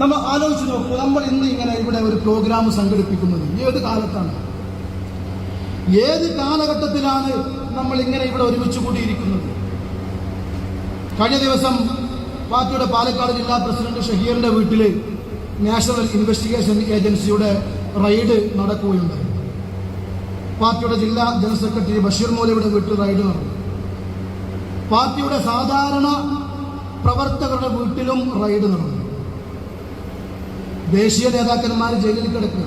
നമ്മൾ ആലോചിച്ച് നോക്കൂ നമ്മൾ ഇന്ന് ഇങ്ങനെ ഇവിടെ ഒരു പ്രോഗ്രാം സംഘടിപ്പിക്കുന്നത് ഏത് കാലത്താണ്? ഏത് കാലഘട്ടത്തിലാണ് നമ്മൾ ഇങ്ങനെ ഇവിടെ ഒരുമിച്ച് കൂടിയിരിക്കുന്നത്? കഴിഞ്ഞ ദിവസം പാർട്ടിയുടെ പാലക്കാട് ജില്ലാ പ്രസിഡന്റ് ഷഹീറിന്റെ വീട്ടിൽ നാഷണൽ ഇൻവെസ്റ്റിഗേഷൻ ഏജൻസിയുടെ റെയ്ഡ് നടക്കുകയുണ്ടായി. പാർട്ടിയുടെ ജില്ലാ ജനറൽ സെക്രട്ടറി ബഷീർ മോലയുടെ വീട്ടിൽ റെയ്ഡ് നടന്നു. പാർട്ടിയുടെ സാധാരണ പ്രവർത്തകരുടെ വീട്ടിലും റെയ്ഡ് നടന്നു. ദേശീയ നേതാക്കന്മാർ ജയിലിൽ കിടക്കുക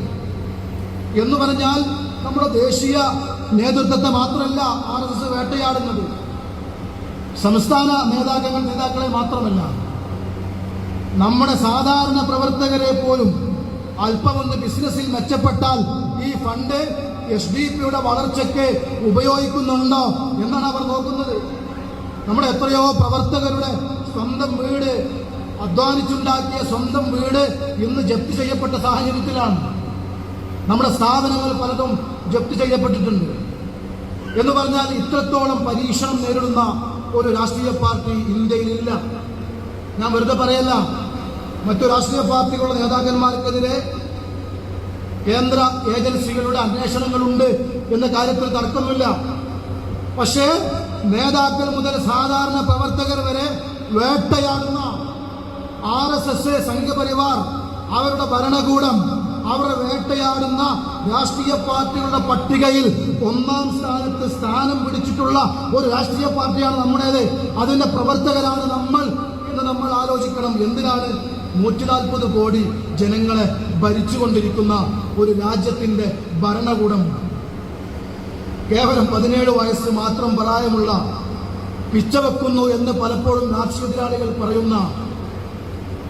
എന്ന് പറഞ്ഞാൽ നമ്മുടെ ദേശീയ നേതൃത്വത്തെ മാത്രമല്ല ആർ എസ് എസ് വേട്ടയാടുന്നത്. സംസ്ഥാന നേതാക്കൾ നേതാക്കളെ മാത്രമല്ല. നമ്മുടെ സാധാരണ പ്രവർത്തകരെ പോലും അല്പമൊന്ന് ബിസിനസ്സിൽ മെച്ചപ്പെട്ടാൽ ഈ ഫണ്ട് എസ് ഡി പിയുടെ വളർച്ചയ്ക്ക് ഉപയോഗിക്കുന്നുണ്ടോ എന്നാണ് അവർ നോക്കുന്നത്. നമ്മുടെ എത്രയോ പ്രവർത്തകരുടെ സ്വന്തം വീട് അധ്വാനിച്ചുണ്ടാക്കിയ സ്വന്തം വീട് ഇന്ന് ജപ്തി ചെയ്യപ്പെട്ട സാഹചര്യത്തിലാണ്. നമ്മുടെ സ്ഥാപനങ്ങൾ പലതും ജപ്തി ചെയ്യപ്പെട്ടിട്ടുണ്ട്. എന്ന് പറഞ്ഞാൽ ഇത്രത്തോളം പരീക്ഷണം നേരിടുന്ന ഒരു രാഷ്ട്രീയ പാർട്ടി ഇന്ത്യയിലില്ല. ഞാൻ വെറുതെ പറയല്ല മറ്റു രാഷ്ട്രീയ പാർട്ടികളുടെ നേതാക്കന്മാർക്കെതിരെ കേന്ദ്ര ഏജൻസികളുടെ അന്വേഷണങ്ങളുണ്ട് എന്ന കാര്യത്തിൽ തർക്കമില്ല. പക്ഷേ നേതാക്കൾ മുതൽ സാധാരണ പ്രവർത്തകർ വരെ വേട്ടയാടുന്ന ആർ എസ് എസ് സംഘപരിവാർ അവരുടെ ഭരണകൂടം അവർ വേട്ടയാടുന്ന രാഷ്ട്രീയ പാർട്ടികളുടെ പട്ടികയിൽ ഒന്നാം സ്ഥാനത്ത് സ്ഥാനം പിടിച്ചിട്ടുള്ള ഒരു രാഷ്ട്രീയ പാർട്ടിയാണ് നമ്മുടേത്. അതിന്റെ പ്രവർത്തകരാണ് നമ്മൾ എന്ന് നമ്മൾ ആലോചിക്കണം. എന്തിനാണ് നൂറ്റി നാൽപ്പത് കോടി ജനങ്ങളെ ഭരിച്ചുകൊണ്ടിരിക്കുന്ന ഒരു രാജ്യത്തിന്റെ ഭരണകൂടം? കേവലം പതിനേഴ് വയസ്സ് മാത്രം പ്രായമുള്ള പിച്ചവെക്കുന്നു എന്ന് പലപ്പോഴും രാഷ്ട്രീയ പറയുന്ന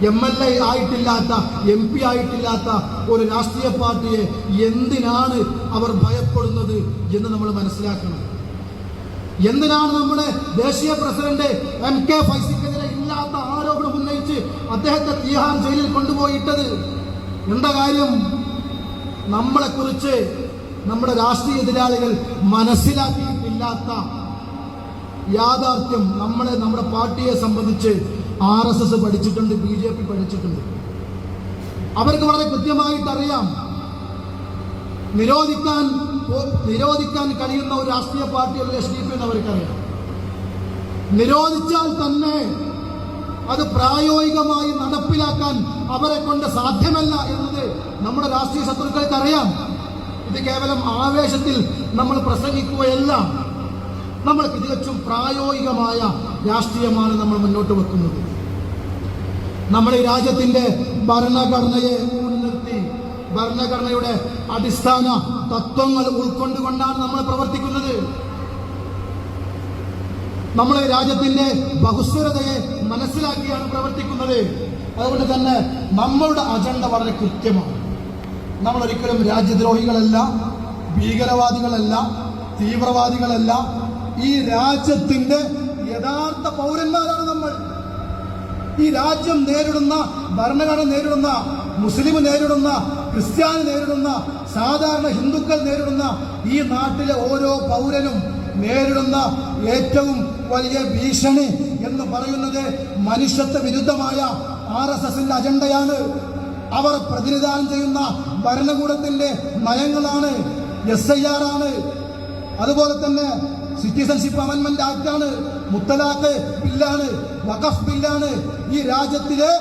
എം എൽ എ ആയിട്ടില്ലാത്ത എം പി ആയിട്ടില്ലാത്ത ഒരു രാഷ്ട്രീയ പാർട്ടിയെ എന്തിനാണ് അവർ ഭയപ്പെടുന്നത് എന്ന് നമ്മൾ മനസ്സിലാക്കണം. എന്തിനാണ് നമ്മുടെ ദേശീയ പ്രസിഡന്റ് എം കെ ഫൈസിക്കെതിരെ ഇല്ലാത്ത ആരോപണം ഉന്നയിച്ച് അദ്ദേഹത്തെ തീഹാർ ജയിലിൽ കൊണ്ടുപോയിട്ടത്? എന്താ കാര്യം? നമ്മളെക്കുറിച്ച് നമ്മുടെ രാഷ്ട്രീയ എതിരാളികൾ മനസ്സിലാക്കിയിട്ടില്ലാത്ത യാഥാർത്ഥ്യം നമ്മളെ നമ്മുടെ പാർട്ടിയെ സംബന്ധിച്ച് ആർ എസ് എസ് പഠിച്ചിട്ടുണ്ട് ബി ജെ പി പഠിച്ചിട്ടുണ്ട്. അവർക്ക് വളരെ കൃത്യമായിട്ട് അറിയാം നിരോധിക്കാൻ നിരോധിക്കാൻ കഴിയുന്ന ഒരു രാഷ്ട്രീയ പാർട്ടിയല്ല എസ് ഡി പി എന്ന് അവർക്കറിയാം നിരോധിച്ചാൽ തന്നെ അത് പ്രായോഗികമായി നടപ്പിലാക്കാൻ അവരെ കൊണ്ട് സാധ്യമല്ല എന്നത് നമ്മുടെ രാഷ്ട്രീയ ശത്രുക്കൾക്ക് അറിയാം ഇത് കേവലം ആവേശത്തിൽ നമ്മൾ പ്രസംഗിക്കുകയല്ല. നമ്മൾ തികച്ചും പ്രായോഗികമായ രാഷ്ട്രീയമാണ് നമ്മൾ മുന്നോട്ട് വെക്കുന്നത്. നമ്മുടെ ഈ രാജ്യത്തിന്റെ ഭരണഘടനയെ മുൻനിർത്തി ഭരണഘടനയുടെ അടിസ്ഥാന തത്വങ്ങൾ ഉൾക്കൊണ്ടുകൊണ്ടാണ് നമ്മൾ പ്രവർത്തിക്കുന്നത്. നമ്മൾ രാജ്യത്തിന്റെ ബഹുസ്വരതയെ മനസ്സിലാക്കിയാണ് പ്രവർത്തിക്കുന്നത്. അതുകൊണ്ട് തന്നെ നമ്മളുടെ അജണ്ട വളരെ കൃത്യമാണ്. നമ്മൾ ഒരിക്കലും രാജ്യദ്രോഹികളല്ല ഭീകരവാദികളല്ല തീവ്രവാദികളല്ല ഈ രാജ്യത്തിന്റെ യഥാർത്ഥ പൗരന്മാരാണ് നമ്മൾ. ഈ രാജ്യം നേരിടുന്ന ഭരണഘടന നേരിടുന്ന മുസ്ലിം നേരിടുന്ന ക്രിസ്ത്യാനി നേരിടുന്ന സാധാരണ ഹിന്ദുക്കൾ നേരിടുന്ന ഈ നാട്ടിലെ ഓരോ പൗരനും നേരിടുന്ന ഏറ്റവും വലിയ ഭീഷണി എന്ന് പറയുന്നത് മനുഷ്യത്വ വിരുദ്ധമായ ആർ എസ് എസിന്റെ അജണ്ടയാണ്. അവർ പ്രതിനിധാനം ചെയ്യുന്ന ഭരണകൂടത്തിന്റെ നയങ്ങളാണ് എസ് ഐ ആർ ആണ്. അതുപോലെ തന്നെ സിറ്റിസൺഷിപ്പ് അമെന്റ്മെന്റ് ആക്ട് ആണ് മുത്തലാഖ് ബില്ലാണ് വഖഫ് ബില്ലാണ്. ഈ രാജ്യത്തിലെ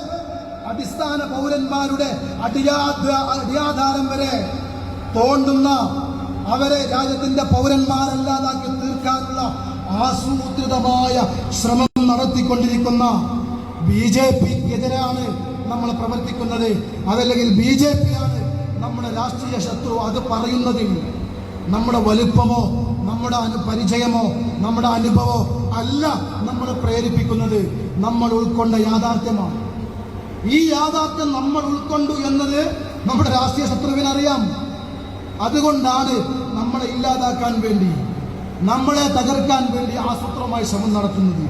അടിസ്ഥാന പൗരന്മാരുടെ അടിയാധ അടിയാധാരം വരെ തോണ്ടുന്ന അവരെ രാജ്യത്തിന്റെ പൗരന്മാരല്ലാതാക്കി തീർക്കാനുള്ള ആസൂത്രിതമായ ശ്രമം നടത്തിക്കൊണ്ടിരിക്കുന്ന ബി ജെ പിക്കെതിരാണ് നമ്മൾ പ്രവർത്തിക്കുന്നത്. അതല്ലെങ്കിൽ ബി ജെ പി ആണ് നമ്മുടെ രാഷ്ട്രീയ ശത്രു അത് പറയുന്നതിൽ നമ്മുടെ വലുപ്പമോ നമ്മുടെ പരിചയമോ നമ്മുടെ അനുഭവമോ അല്ല നമ്മൾ പ്രേരിപ്പിക്കുന്നത്. നമ്മൾ ഉൾക്കൊണ്ട യാഥാർത്ഥ്യമാണ്. ഈ യാഥാർത്ഥ്യം നമ്മൾ ഉൾക്കൊണ്ടു എന്നത് നമ്മുടെ രാഷ്ട്രീയ ശത്രുവിനറിയാം അതുകൊണ്ടാണ് നമ്മളെ ഇല്ലാതാക്കാൻ വേണ്ടി നമ്മളെ തകർക്കാൻ വേണ്ടി ആസൂത്രമായി ശ്രമം നടത്തുന്നത്.